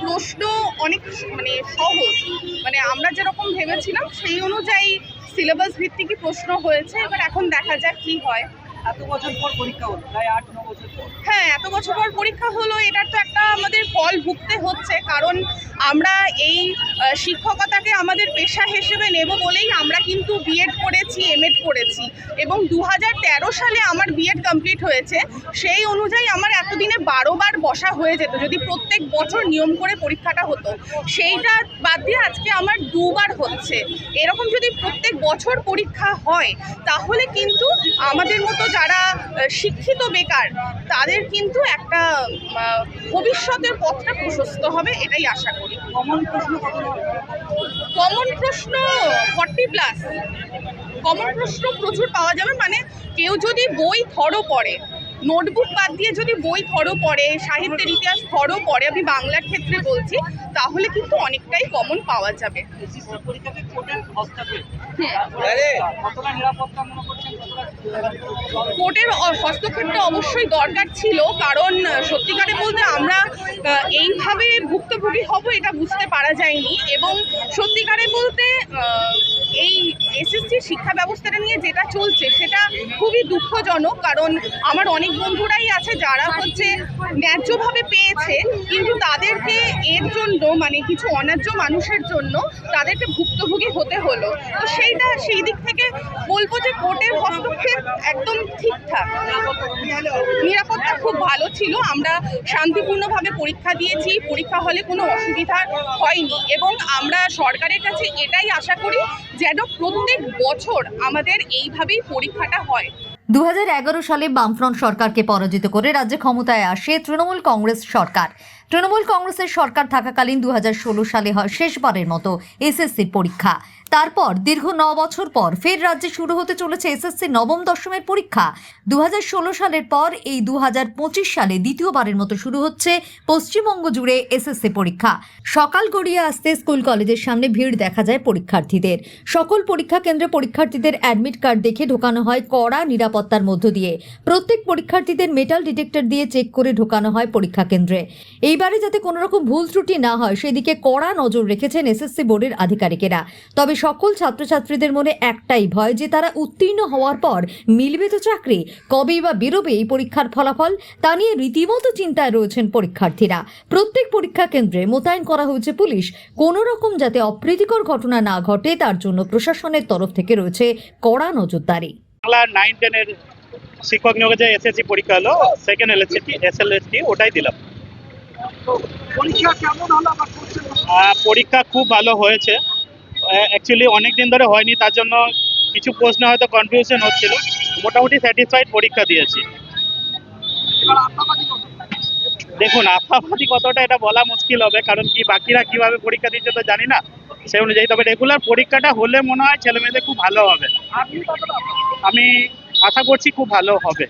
প্রশ্ন অনেক মানে সহজ। মানে আমরা যেরকম ভেবেছিলাম, সেই অনুযায়ী সিলেবাস ভিত্তিকই প্রশ্ন হয়েছে, এবার এখন দেখা যাক কি হয়। হ্যাঁ এত বছর পর পরীক্ষা হলো, এটার তো একটা আমাদের ফল ভুগতে হচ্ছে, কারণ আমরা এই শিক্ষকতাকে আমাদের পেশা হিসেবে নেব বলেই আমরা কিন্তু বিএড করেছি এমএড করেছি। এবং দু হাজার তেরো সালে আমার বিএড কমপ্লিট হয়েছে, সেই অনুযায়ী আমার এতদিনে বারো বার বসা হয়ে যেত, যদি প্রত্যেক বছর নিয়ম করে পরীক্ষাটা হতো। সেইটা বাদ দিয়ে আজকে আমার দুবার হচ্ছে। এরকম যদি প্রত্যেক বছর পরীক্ষা হয় তাহলে কিন্তু আমাদের মতো যারা শিক্ষিত বেকার তাদের কিন্তু একটা ভবিষ্যতের পথটা প্রশস্ত হবে এটাই আশা করি। কমন প্রশ্ন কমন প্রশ্ন ফর্টি প্লাস কমন প্রশ্ন প্রচুর পাওয়া যাবে মানে কেউ যদি বই থরো পড়ে নোটবুক বাদ দিয়ে যদি বই ধরো পড়ে সাহিত্যের ইতিহাস ধরো পড়ে আমি বাংলার ক্ষেত্রে বলছি তাহলে কিন্তু অনেকটাই কমন পাওয়া যাবে। পরীক্ষাতে কোর্টের মনে হস্তক্ষেপটা অবশ্যই দরকার ছিল কারণ সত্যিকারে বলতে আমরা এইভাবে ভুক্তভোগী হব এটা বুঝতে পারা যায়নি। এবং সত্যিকারে বলতে এই এসএসসি শিক্ষা ব্যবস্থাটা নিয়ে যেটা চলছে, সেটা খুবই দুঃখজনক। কারণ আমার অনেক বন্ধুরাই আছে যারা হচ্ছে ন্যায্যভাবে পেয়েছে, কিন্তু তাদেরকে এর জন্য মানে কিছু অন্যায্য মানুষের জন্য তাদেরকে ভুক্তভোগী হতে হলো। তো সেইটা, সেই দিক থেকে বলব যে কোর্টের হস্তক্ষেপ একদম ঠিকঠাক। নিরাপত্তা খুব ভালো ছিল। আমরা শান্তিপূর্ণভাবে পরীক্ষা দিয়েছি, পরীক্ষা হলে কোনো অসুবিধা হয়নি এবং আমরা সরকারের কাছে এটাই আশা করি যেন প্রত্যেক বছর আমাদের এইভাবেই পরীক্ষাটা হয়। দু হাজার এগারো সালে বামফ্রন্ট সরকারকে পরাজিত করে রাজ্যে ক্ষমতায় আসে তৃণমূল কংগ্রেস সরকার। তৃণমূল কংগ্রেসের সরকার থাকাকালীন দু হাজার ষোলো সালে হয় শেষবারের মতো এসএসসির পরীক্ষা। তারপর দীর্ঘ ন বছর পর ফের রাজ্যে শুরু হতে চলেছে এসএসসি নবম দশমের পরীক্ষা। দু হাজার ষোলো সালের পর এই দু হাজার পঁচিশ সালে দ্বিতীয়বারের মতো শুরু হচ্ছে পশ্চিমবঙ্গ জুড়ে এসএসসি পরীক্ষা। সকাল গড়িয়ে আসতে স্কুল কলেজের সামনে ভিড় দেখা যায় পরীক্ষার্থীদের। সকল পরীক্ষা কেন্দ্রে পরীক্ষার্থীদের অ্যাডমিট কার্ড দেখে ঢোকানো হয় কড়া নিরাপত্তার মধ্য দিয়ে। প্রত্যেক পরীক্ষার্থীদের মেটাল ডিটেক্টর দিয়ে চেক করে ঢোকানো হয় পরীক্ষা কেন্দ্রে। এইবারে যাতে কোনো রকম ভুল ত্রুটি না হয়, সেদিকে কড়া নজর রেখেছেন এসএসসি বোর্ডের আধিকারিকেরা। তবে সকল ছাত্রছাত্রীদের মনে একটাই ভয় যে তারা উত্তীর্ণ হওয়ার পর মিলবে তো চাকরি, কবেই বা বেরোবে এই পরীক্ষার ফলাফল, তা নিয়ে রীতিমতো চিন্তায় রয়েছেন পরীক্ষার্থীরা। প্রত্যেক পরীক্ষা কেন্দ্রে মোতায়েন করা হয়েছে পুলিশ কোনো রকম যাতে অপ্রীতিকর ঘটনা না ঘটে, তার জন্য প্রশাসনের তরফ থেকে রয়েছে কড়া নজরদারি। শিক্ষক নিয়োগে যে এসএসসি পরীক্ষা হলো সেকেন্ড এলএসসি এসএলএসটি ওটাই দিলাম। পরীক্ষা কেমন হলো খুব ভালো হয়েছে। অ্যাকচুয়ালি অনেক দিন ধরে হয়নি তার জন্য কিছু প্রশ্নে হয়তো কনফিউশন হচ্ছিল। মোটামুটি স্যাটিসফাইড পরীক্ষা দিয়েছি। দেখুন আশাবাদী কতটা এটা বলা মুশকিল হবে কারণ কি বাকিরা কীভাবে পরীক্ষা দিচ্ছে তো জানি না। সেই অনুযায়ী তবে রেগুলার পরীক্ষাটা হলে মনে হয় ছেলে মেয়েদের খুব ভালো হবে। আমি আশা করছি খুব ভালো হবে।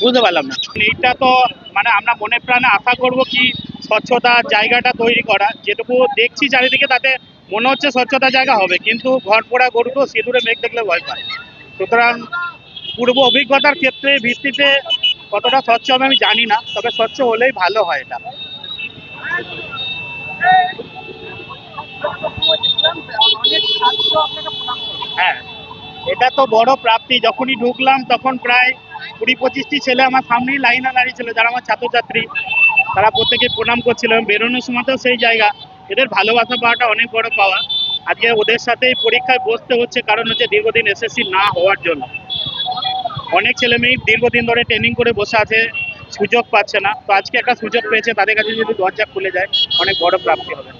বুঝতে পারলাম না। এইটা তো মানে আমরা মনে প্রাণে আশা করব কি স্বচ্ছতা জায়গাটা তৈরি করা। যেটুকু দেখছি চারিদিকে তাতে মনে হচ্ছে স্বচ্ছতা জায়গা হবে কিন্তু ঘর পোড়া গরু তো সিঁদুরে মেঘ দেখলে ভয় পায়। সুতরাং পূর্ব অভিজ্ঞতার ক্ষেত্রে ভিত্তিতে কতটা স্বচ্ছ হবে আমি জানি না তবে স্বচ্ছ হলেই ভালো হয় এটা। হ্যাঁ। এটা তো বড় প্রাপ্তি। যখনই ঢুকলাম, তখন প্রায় কুড়ি পঁচিশটি ছেলে আমার সামনেই লাইনে দাঁড়িয়ে ছিল, যারা আমার ছাত্রছাত্রী। তারা প্রত্যেকে প্রণাম করছিল। বেরোনোর সময়তেও সেই জায়গা। এদের ভালোবাসা পাওয়াটা অনেক বড় পাওয়া। আজকে ওদের সাথে পরীক্ষায় বসতে হচ্ছে, কারণ হচ্ছে দীর্ঘদিন এসএসসি না হওয়ার জন্য। অনেক ছেলে মেয়ে দীর্ঘদিন ধরে ট্রেনিং করে বসে আছে, সুযোগ পাচ্ছে না। তো আজকে একটা সুযোগ পেয়েছে, তাদের কাছে যদি দরজা খুলে যায়, অনেক বড় প্রাপ্তি হবে।